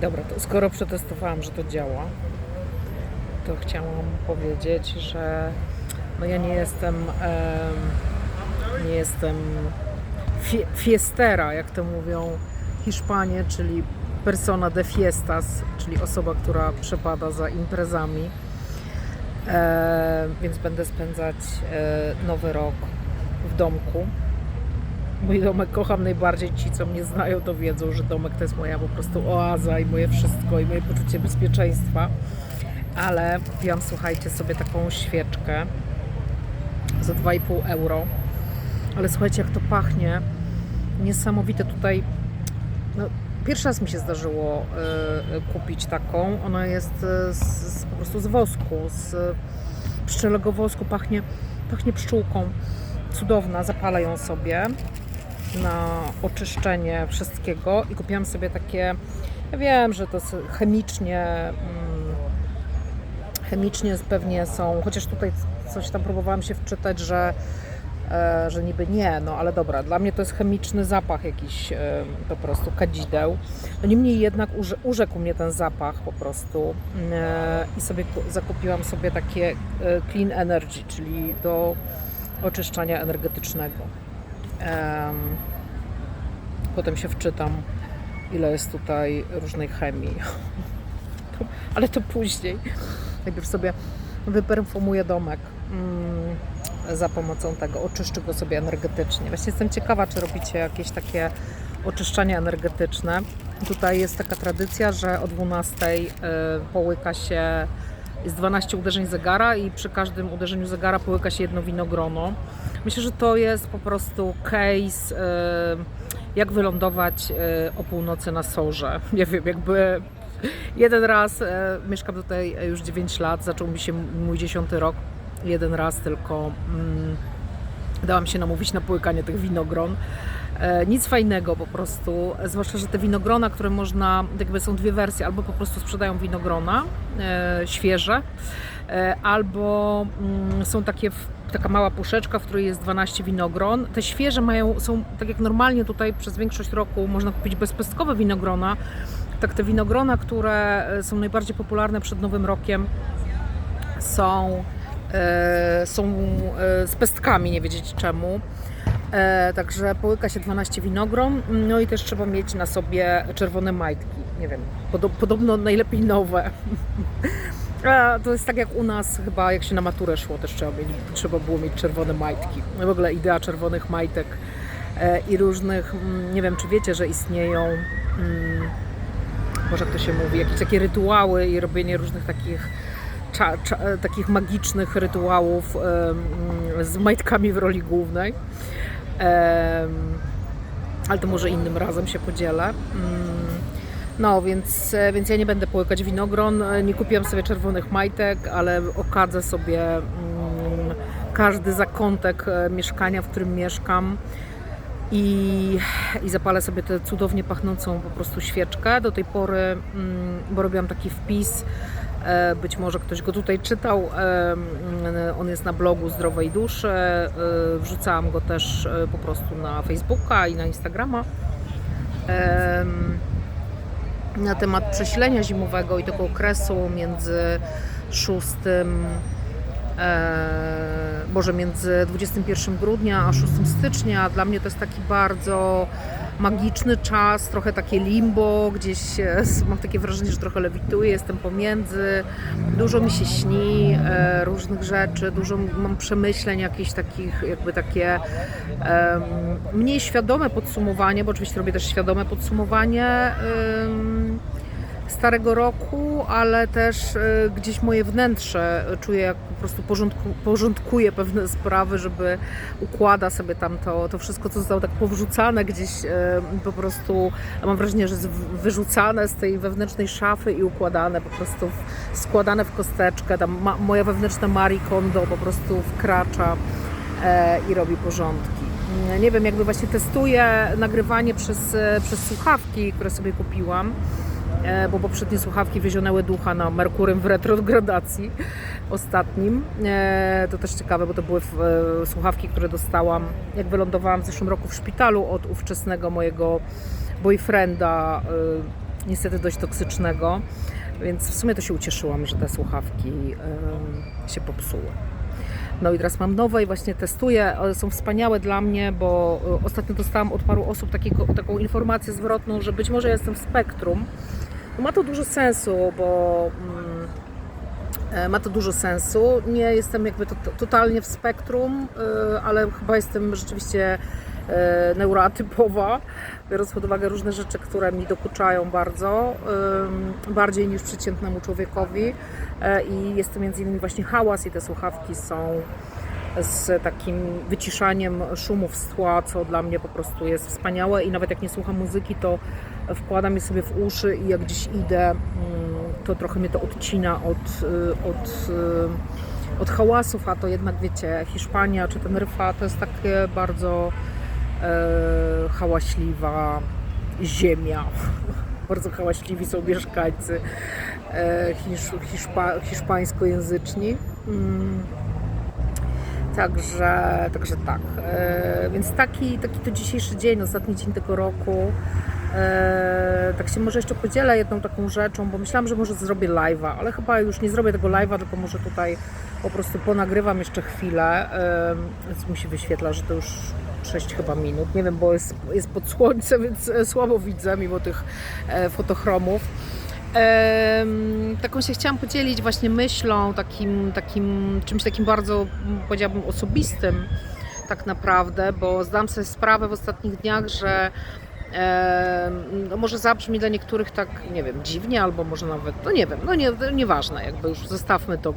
Dobra, to skoro przetestowałam, że to działa, to chciałam powiedzieć, że no ja nie jestem em, nie jestem fie, fiestera, jak to mówią Hiszpanie, czyli persona de fiestas, czyli osoba, która przepada za imprezami. E, więc będę spędzać e, nowy rok w domku. Mój domek kocham najbardziej. Ci, co mnie znają, to wiedzą, że domek to jest moja po prostu oaza i moje wszystko i moje poczucie bezpieczeństwa. Ale kupiłam, słuchajcie, sobie taką świeczkę za 2,5 euro. Ale słuchajcie, jak to pachnie. Niesamowite tutaj. No, pierwszy raz mi się zdarzyło y, kupić taką. Ona jest y, z, z, po prostu z wosku, z pszczelego wosku. Pachnie, pachnie pszczółką. Cudowna. Zapalę ją sobie na oczyszczenie wszystkiego i kupiłam sobie takie. Ja wiem, że to chemicznie. Mm, chemicznie pewnie są, chociaż tutaj coś tam próbowałam się wczytać, że, e, że niby nie, no ale dobra, dla mnie to jest chemiczny zapach jakiś e, po prostu kadzideł. No niemniej jednak urze, urzekł mnie ten zapach po prostu e, i sobie ku- zakupiłam sobie takie clean energy, czyli do oczyszczania energetycznego. Em, Potem się wczytam, ile jest tutaj różnej chemii. Ale to później. Najpierw sobie wyperfumuję domek mm, za pomocą tego, oczyszczę go sobie energetycznie. Właśnie jestem ciekawa, czy robicie jakieś takie oczyszczania energetyczne. Tutaj jest taka tradycja, że o 12 y, połyka się, jest 12 uderzeń zegara i przy każdym uderzeniu zegara połyka się jedno winogrono. Myślę, że to jest po prostu case, y, jak wylądować y, o północy na Sorze. Nie wiem, jakby Jeden raz, e, mieszkam tutaj już 9 lat, zaczął mi się mój 10 rok. Jeden raz tylko mm, dałam się namówić na połykanie tych winogron. E, nic fajnego po prostu, zwłaszcza, że te winogrona, które można, jakby są dwie wersje, albo po prostu sprzedają winogrona e, świeże, albo mm, są takie taka mała puszeczka, w której jest 12 winogron. Te świeże mają, są tak jak normalnie tutaj przez większość roku można kupić bezpestkowe winogrona, tak te winogrona, które e, są najbardziej popularne przed Nowym Rokiem są, e, są e, z pestkami, nie wiedzieć czemu. E, także połyka się 12 winogron, no i też trzeba mieć na sobie czerwone majtki. Nie wiem, podo- podobno najlepiej nowe. A, to jest tak jak u nas chyba, jak się na maturę szło, też trzeba, mieć, trzeba było mieć czerwone majtki. W ogóle idea czerwonych majtek e, i różnych, mm, nie wiem czy wiecie, że istnieją mm, może jak to się mówi, jakieś takie rytuały i robienie różnych takich, cza, cza, takich magicznych rytuałów em, z majtkami w roli głównej. Em, ale to może innym razem się podzielę. No, więc, e, więc ja nie będę połykać winogron, e, nie kupiłam sobie czerwonych majtek, ale okadzę sobie mm, każdy zakątek e, mieszkania, w którym mieszkam i, i zapalę sobie tę cudownie pachnącą po prostu świeczkę. Do tej pory, mm, bo robiłam taki wpis, być może ktoś go tutaj czytał, mm, on jest na blogu Zdrowej Duszy, wrzucałam go też po prostu na Facebooka i na Instagrama. Na temat przesilenia zimowego i tego okresu między 6 e, Boże, między 21 grudnia a 6 stycznia. Dla mnie to jest taki bardzo magiczny czas, trochę takie limbo, gdzieś e, mam takie wrażenie, że trochę lewituję, jestem pomiędzy, dużo mi się śni e, różnych rzeczy, dużo mam przemyśleń jakichś takich, jakby takie mniej świadome podsumowanie, bo oczywiście robię też świadome podsumowanie starego roku, ale też e, gdzieś moje wnętrze czuję, jak po prostu porządku, porządkuję pewne sprawy, żeby układa sobie tam to, to wszystko, co zostało tak powrzucane gdzieś e, po prostu, mam wrażenie, że jest wyrzucane z tej wewnętrznej szafy i układane po prostu, składane w kosteczkę. Tam ma, moja wewnętrzna Marie Kondo po prostu wkracza e, i robi porządki. Nie wiem, jakby właśnie testuję nagrywanie przez, e, przez słuchawki, które sobie kupiłam bo poprzednie słuchawki wyzionęły ducha na Merkurym w retrogradacji ostatnim. E, To też ciekawe, bo to były e, słuchawki, które dostałam, jak wylądowałam w zeszłym roku w szpitalu od ówczesnego mojego boyfrienda, e, niestety dość toksycznego, więc w sumie to się ucieszyłam, że te słuchawki się popsuły. No i teraz mam nowe i właśnie testuję. Są wspaniałe dla mnie, bo e, ostatnio dostałam od paru osób takiego, taką informację zwrotną, że być może jestem w spektrum. No ma to dużo sensu, bo mm, e, ma to dużo sensu. Nie jestem jakby to, totalnie w spektrum, e, ale chyba jestem rzeczywiście e, neuroatypowa, biorąc pod uwagę różne rzeczy, które mi dokuczają bardzo, bardziej niż przeciętnemu człowiekowi. I jest to między innymi właśnie hałas i te słuchawki są z takim wyciszaniem szumów z tła, co dla mnie po prostu jest wspaniałe i nawet jak nie słucham muzyki, to wkładam je sobie w uszy i jak gdzieś idę, mm, to trochę mnie to odcina od, y, od, y, od hałasów, a to jednak wiecie, Hiszpania czy Teneryfa to jest takie bardzo e, hałaśliwa ziemia. Bardzo hałaśliwi są mieszkańcy e, hisz, hiszpa, hiszpańskojęzyczni. Mm. Także, także tak. E, więc taki, taki to dzisiejszy dzień, ostatni dzień tego roku. E, tak się może jeszcze podzielę jedną taką rzeczą, bo myślałam, że może zrobię live'a, ale chyba już nie zrobię tego live'a, tylko może tutaj po prostu ponagrywam jeszcze chwilę. E, więc mi się wyświetla, że to już 6 chyba minut. Nie wiem, bo jest, jest pod słońcem, więc e, słabo widzę mimo tych fotochromów. Taką się chciałam podzielić właśnie myślą, takim, takim czymś takim bardzo, powiedziałabym, osobistym tak naprawdę, bo zdam sobie sprawę w ostatnich dniach, że no może zabrzmi dla niektórych tak, nie wiem, dziwnie, albo może nawet, no nie wiem, no nie, nieważne, jakby już zostawmy to,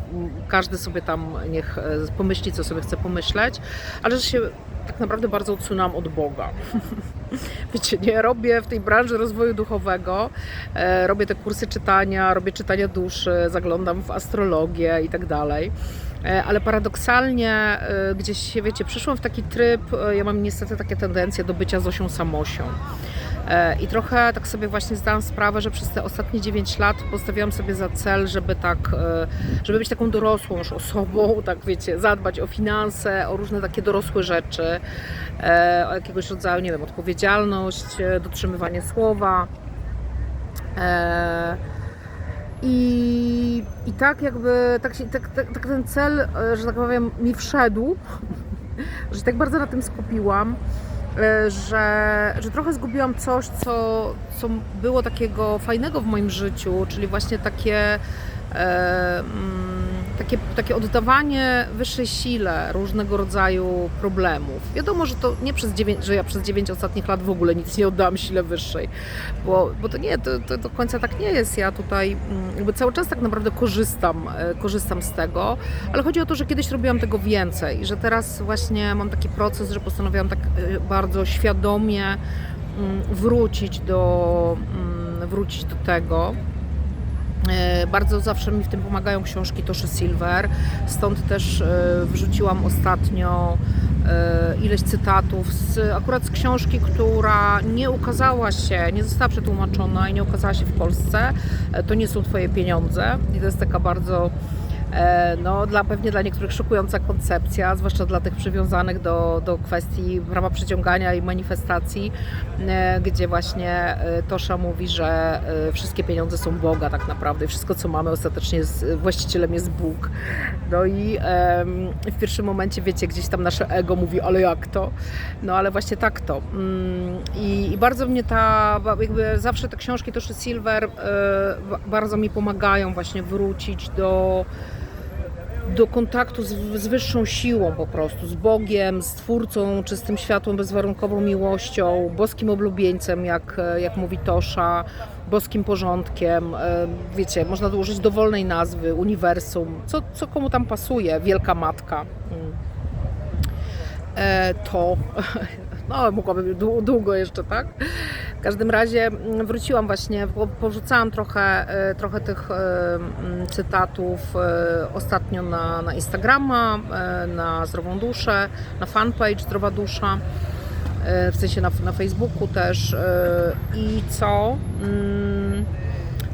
każdy sobie tam niech e, pomyśli, co sobie chce pomyśleć, ale że się tak naprawdę bardzo odsunęłam od Boga. Wiecie, nie robię w tej branży rozwoju duchowego, e, robię te kursy czytania, robię czytania duszy, zaglądam w astrologię i tak dalej. E, Ale paradoksalnie e, gdzieś się, wiecie, przyszłam w taki tryb, e, ja mam niestety takie tendencje do bycia Zosią Samosią. I trochę tak sobie właśnie zdałam sprawę, że przez te ostatnie 9 lat postawiłam sobie za cel, żeby tak, żeby być taką dorosłą już osobą, tak wiecie, zadbać o finanse, o różne takie dorosłe rzeczy, o jakiegoś rodzaju, nie wiem, odpowiedzialność, dotrzymywanie słowa. I, I tak jakby, tak, się, tak, tak, tak ten cel, e, że tak powiem, mi wszedł, że tak bardzo na tym skupiłam, e, że, że trochę zgubiłam coś, co, co było takiego fajnego w moim życiu, czyli właśnie takie, e, mm, takie, takie oddawanie wyższej sile różnego rodzaju problemów. Wiadomo, że to nie przez 9, że ja przez 9 ostatnich lat w ogóle nic nie oddałam sile wyższej, bo, bo to nie, to, to do końca tak nie jest. Ja tutaj mm, jakby cały czas tak naprawdę korzystam, e, korzystam z tego, ale chodzi o to, że kiedyś robiłam tego więcej że teraz właśnie mam taki proces, że postanowiłam tak e, bardzo świadomie mm, wrócić do, mm, wrócić do tego. E, Bardzo zawsze mi w tym pomagają książki Toszy Silver, stąd też e, wrzuciłam ostatnio e, ileś cytatów z, akurat z książki, która nie ukazała się, nie została przetłumaczona i nie ukazała się w Polsce. To nie są Twoje pieniądze i to jest taka bardzo no, dla, pewnie dla niektórych szokująca koncepcja, zwłaszcza dla tych przywiązanych do, do kwestii prawa przyciągania i manifestacji, e, gdzie właśnie e, Tosza mówi, że e, wszystkie pieniądze są Boga tak naprawdę i wszystko co mamy ostatecznie jest, właścicielem jest Bóg. No i w pierwszym momencie wiecie, gdzieś tam nasze ego mówi, ale jak to? No ale właśnie tak to. Mm, I, i bardzo mnie ta, jakby zawsze te książki Toszy Silver e, ba- bardzo mi pomagają właśnie wrócić do do kontaktu z, z wyższą siłą po prostu, z Bogiem, z Twórcą, czystym światłem, bezwarunkową miłością, boskim oblubieńcem, jak, jak mówi Tosza, boskim porządkiem. E, Wiecie, można dołożyć dowolnej nazwy, uniwersum, co, co komu tam pasuje, Wielka Matka. Mm. E, To, no mogłabym dłu- długo jeszcze, tak? W każdym razie mm, wróciłam właśnie, po- porzucałam trochę, e, trochę tych e, mm, cytatów e, ostatnio na, na Instagrama, na Zdrową Duszę, na fanpage Zdrowa Dusza, w sensie na, na Facebooku też. I co?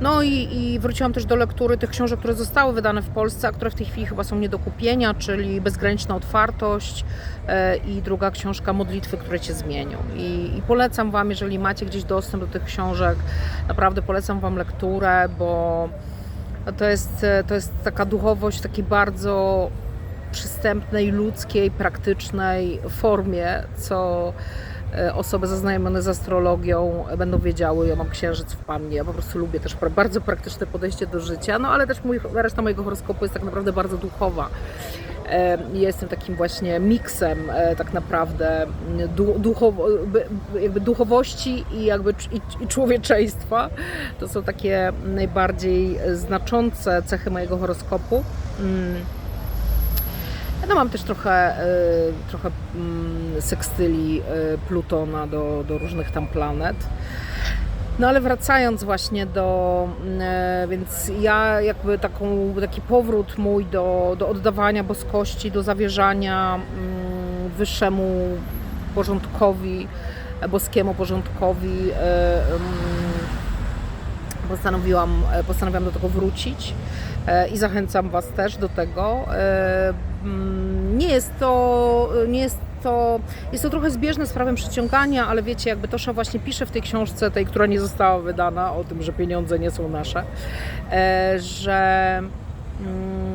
No i, i wróciłam też do lektury tych książek, które zostały wydane w Polsce, a które w tej chwili chyba są nie do kupienia, czyli Bezgraniczna Otwartość e, i druga książka Modlitwy, które Cię zmienią. I, I polecam Wam, jeżeli macie gdzieś dostęp do tych książek, naprawdę polecam Wam lekturę, bo to jest, to jest taka duchowość w takiej bardzo przystępnej, ludzkiej, praktycznej formie, co osoby zaznajomione z astrologią będą wiedziały. Ja mam księżyc w pannie, ja po prostu lubię też bardzo praktyczne podejście do życia, no ale też mój, reszta mojego horoskopu jest tak naprawdę bardzo duchowa. E, Jestem takim właśnie miksem e, tak naprawdę du, duchowo, by- jakby duchowości i jakby i, i człowieczeństwa. To są takie najbardziej znaczące cechy mojego horoskopu. Mm. No mam też trochę, y, trochę mm, sekstyli y, Plutona do, do różnych tam planet. No ale wracając właśnie do, y, więc ja jakby taką, taki powrót mój do, do oddawania boskości, do zawierzania mm, wyższemu porządkowi, boskiemu porządkowi, mm, postanowiłam, postanowiłam do tego wrócić e, i zachęcam Was też do tego. E, mm, Nie jest to, nie jest to, jest to trochę zbieżne z prawem przyciągania, ale wiecie, jakby Tosza właśnie pisze w tej książce, tej, która nie została wydana, o tym, że pieniądze nie są nasze, e, że mm,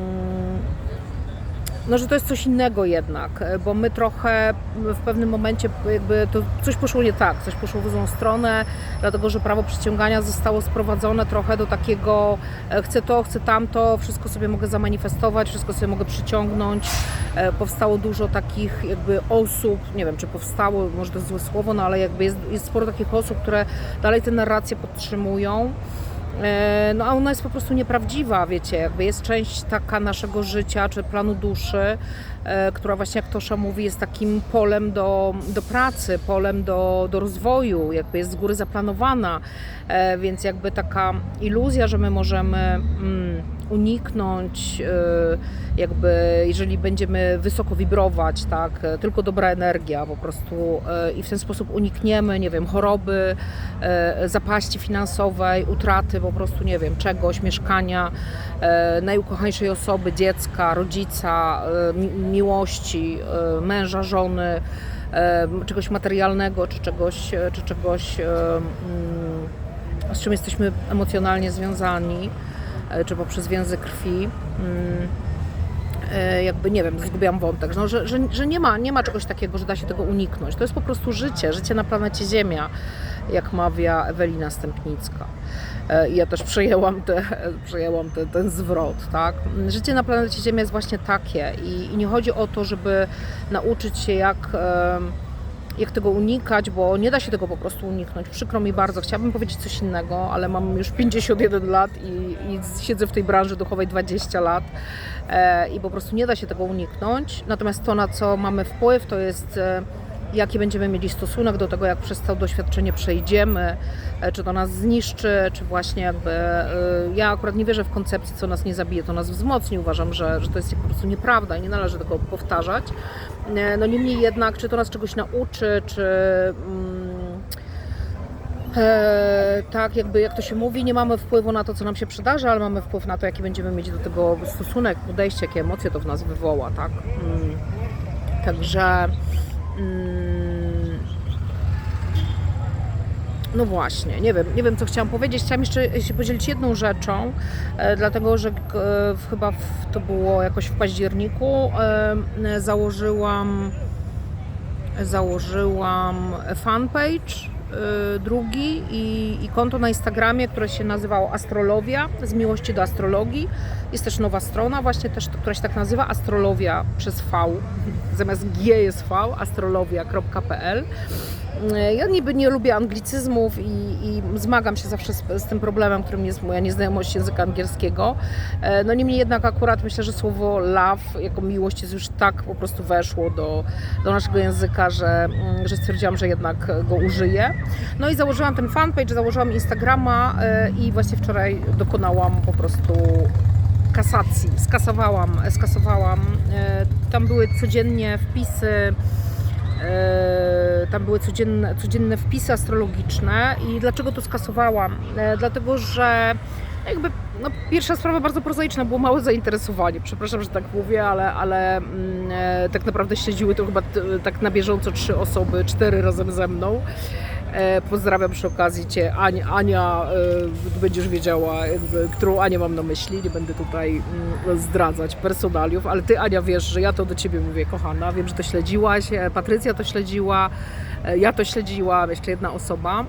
no, że to jest coś innego jednak, e, bo my trochę w pewnym momencie jakby to coś poszło nie tak, coś poszło w złą stronę, dlatego że prawo przyciągania zostało sprowadzone trochę do takiego e, chcę to, chcę tamto, wszystko sobie mogę zamanifestować, wszystko sobie mogę przyciągnąć. E, Powstało dużo takich jakby osób, nie wiem czy powstało, może to jest złe słowo, no ale jakby jest, jest sporo takich osób, które dalej tę narrację podtrzymują. E, No a ona jest po prostu nieprawdziwa, wiecie, jakby jest część taka naszego życia, czy planu duszy, która właśnie jak Tosza mówi, jest takim polem do, do pracy, polem do, do rozwoju, jakby jest z góry zaplanowana, E, więc jakby taka iluzja, że my możemy mm, uniknąć, e, jakby jeżeli będziemy wysoko wibrować, tak, e, tylko dobra energia po prostu e, i w ten sposób unikniemy, nie wiem, choroby, e, zapaści finansowej, utraty po prostu, nie wiem, czegoś, mieszkania, e, najukochańszej osoby, dziecka, rodzica, e, miłości, e, męża, żony, e, czegoś materialnego, czy czegoś, e, czy czegoś mm, z czym jesteśmy emocjonalnie związani, czy poprzez więzy krwi. mm, Jakby nie wiem, zgubiłam wątek, no, że, że, że nie, ma, nie ma czegoś takiego, że da się tego uniknąć. To jest po prostu życie, życie na planecie Ziemia, jak mawia Ewelina Stępnicka. E, ja też przejęłam, te, przejęłam te, ten zwrot, tak? Życie na planecie Ziemia jest właśnie takie i, i nie chodzi o to, żeby nauczyć się jak, jak tego unikać, bo nie da się tego po prostu uniknąć. Przykro mi bardzo, chciałabym powiedzieć coś innego, ale mam już 51 lat i, i siedzę w tej branży duchowej 20 lat e, i po prostu nie da się tego uniknąć. Natomiast to, na co mamy wpływ, to jest e, jaki będziemy mieli stosunek do tego, jak przez to doświadczenie przejdziemy, e, czy to nas zniszczy, czy właśnie jakby. e, Ja akurat nie wierzę w koncepcję, co nas nie zabije, to nas wzmocni. Uważam, że, że to jest po prostu nieprawda i nie należy tego powtarzać. E, No niemniej jednak, czy to nas czegoś nauczy, czy. Mm, tak, jakby jak to się mówi, nie mamy wpływu na to, co nam się przydarza, ale mamy wpływ na to, jaki będziemy mieć do tego stosunek, podejście, jakie emocje to w nas wywoła, tak? Mm. Także. Mm, no właśnie, nie wiem, nie wiem co chciałam powiedzieć. Chciałam jeszcze się podzielić jedną rzeczą, e, dlatego że e, chyba to było jakoś w październiku. E, założyłam założyłam fanpage drugi i, i konto na Instagramie, które się nazywało Astrolowia, z miłości do astrologii. Jest też nowa strona właśnie, też, która się tak nazywa, astrolowia przez V, zamiast G jest V, astrolowia.pl. Ja niby nie lubię anglicyzmów i, i zmagam się zawsze z, z tym problemem, którym jest moja nieznajomość języka angielskiego. E, No niemniej jednak akurat myślę, że słowo love jako miłość jest już tak po prostu weszło do, do naszego języka, że, mm, że stwierdziłam, że jednak go użyję. No i założyłam ten fanpage, założyłam Instagrama e, i właśnie wczoraj dokonałam po prostu kasacji, skasowałam, skasowałam. E, Tam były codziennie wpisy Tam były codzienne, codzienne wpisy astrologiczne i dlaczego to skasowałam? E, Dlatego, że jakby no, pierwsza sprawa bardzo prozaiczna, było małe zainteresowanie. Przepraszam, że tak mówię, ale, ale mm, e, tak naprawdę śledziły to chyba tak na bieżąco trzy osoby, cztery razem ze mną. E, pozdrawiam przy okazji Cię, Ania, Ania e, będziesz wiedziała, jakby, którą Anię mam na myśli, nie będę tutaj mm, zdradzać personaliów, ale Ty Ania wiesz, że ja to do Ciebie mówię, kochana, wiem, że to śledziłaś, e, Patrycja to śledziła, ja to śledziłam, jeszcze jedna osoba.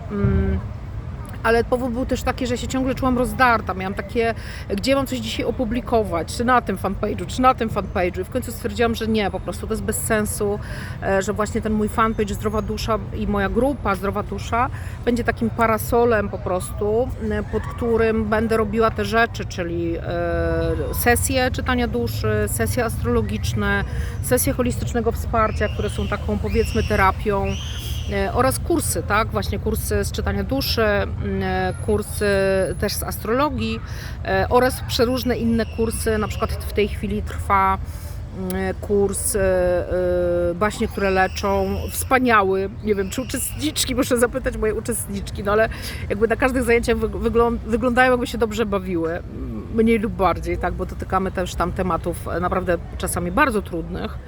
Ale powód był też taki, że się ciągle czułam rozdarta. Miałam takie, gdzie mam coś dzisiaj opublikować, czy na tym fanpage'u, czy na tym fanpage'u. I w końcu stwierdziłam, że nie, po prostu to jest bez sensu, e, że właśnie ten mój fanpage Zdrowa Dusza i moja grupa Zdrowa Dusza będzie takim parasolem po prostu, pod którym będę robiła te rzeczy, czyli e, sesje czytania duszy, sesje astrologiczne, sesje holistycznego wsparcia, które są taką powiedzmy terapią oraz kursy, tak? Właśnie kursy z czytania duszy, e, kursy też z astrologii e, oraz przeróżne inne kursy. Na przykład w tej chwili trwa kurs e, e, baśnie, które leczą. Wspaniały. Nie wiem, czy uczestniczki, muszę zapytać moje uczestniczki, no ale jakby na każdych zajęciach wyg- wyglą- wyglądają, jakby się dobrze bawiły. Mniej lub bardziej, tak, bo dotykamy też tam tematów e, naprawdę czasami bardzo trudnych.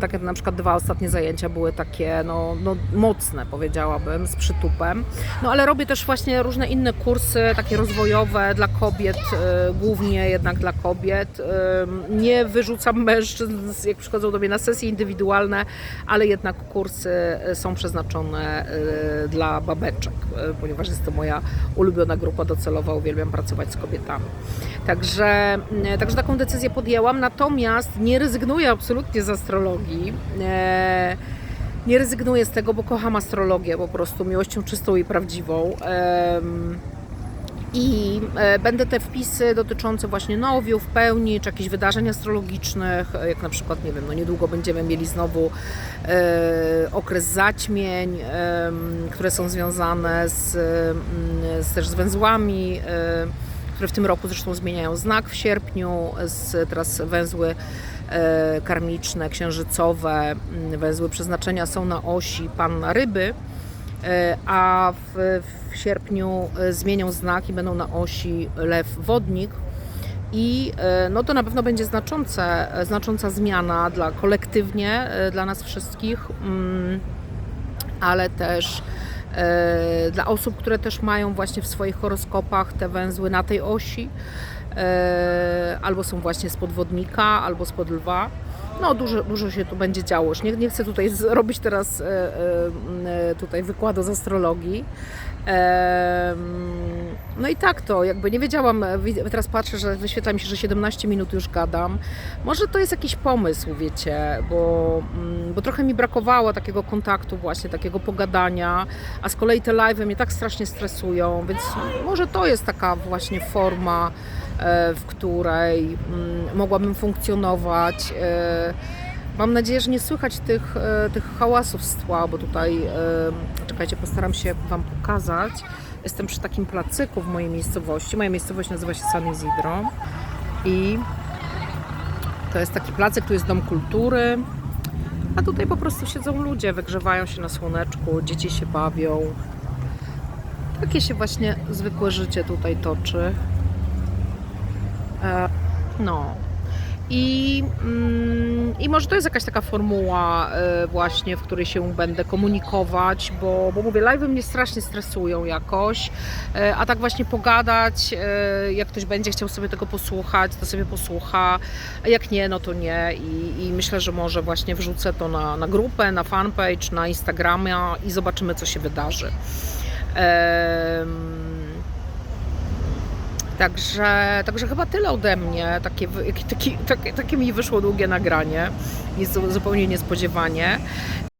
Tak jak na przykład dwa ostatnie zajęcia były takie no, no, mocne, powiedziałabym, z przytupem. No ale robię też właśnie różne inne kursy, takie rozwojowe dla kobiet, e, głównie jednak dla kobiet. E, Nie wyrzucam mężczyzn, jak przychodzą do mnie na sesje indywidualne, ale jednak kursy e, są przeznaczone dla babeczek, ponieważ jest to moja ulubiona grupa docelowa, uwielbiam pracować z kobietami. Także, także taką decyzję podjęłam, natomiast nie rezygnuję absolutnie astrologii. E, nie rezygnuję z tego, bo kocham astrologię po prostu miłością czystą i prawdziwą. I e, będę te wpisy dotyczące właśnie nowiów, pełni, czy jakichś wydarzeń astrologicznych, e, jak na przykład, nie wiem, no niedługo będziemy mieli znowu okres zaćmień, które są związane z, mm, z też z węzłami, które w tym roku zresztą zmieniają znak w sierpniu, z, teraz węzły karmiczne, księżycowe, mm, węzły przeznaczenia są na osi Panna Ryby, e, a w, w sierpniu e, zmienią znak i będą na osi Lew Wodnik. I e, no to na pewno będzie znaczące, e, znacząca zmiana dla kolektywnie, e, dla nas wszystkich, mm, ale też e, dla osób, które też mają właśnie w swoich horoskopach te węzły na tej osi, e, albo są właśnie z podwodnika, albo spod lwa. No dużo, dużo się tu będzie działo. Nie, nie chcę tutaj zrobić teraz e, e, e, tutaj wykładu z astrologii. No i tak to, jakby nie wiedziałam, e, wi- teraz patrzę, że wyświetla mi się, że 17 minut już gadam. Może to jest jakiś pomysł, wiecie, bo, mm, bo trochę mi brakowało takiego kontaktu właśnie, takiego pogadania, a z kolei te live mnie tak strasznie stresują, więc może to jest taka właśnie forma, e, w której mm, mogłabym funkcjonować. e, Mam nadzieję, że nie słychać tych, e, tych hałasów z tła, bo tutaj, e, czekajcie, postaram się Wam pokazać. Jestem przy takim placyku w mojej miejscowości. Moja miejscowość nazywa się San Isidro i to jest taki placyk, tu jest Dom Kultury, a tutaj po prostu siedzą ludzie, wygrzewają się na słoneczku, dzieci się bawią. Takie się właśnie zwykłe życie tutaj toczy. No. I, mm, I może to jest jakaś taka formuła e, właśnie, w której się będę komunikować, bo, bo mówię, live mnie strasznie stresują jakoś, e, a tak właśnie pogadać, e, jak ktoś będzie chciał sobie tego posłuchać, to sobie posłucha, a jak nie, no to nie i, i myślę, że może właśnie wrzucę to na, na grupę, na fanpage, na Instagramia i zobaczymy, co się wydarzy. Em, Także, także chyba tyle ode mnie. Takie, takie, takie mi wyszło długie nagranie. Zupełnie niespodziewanie.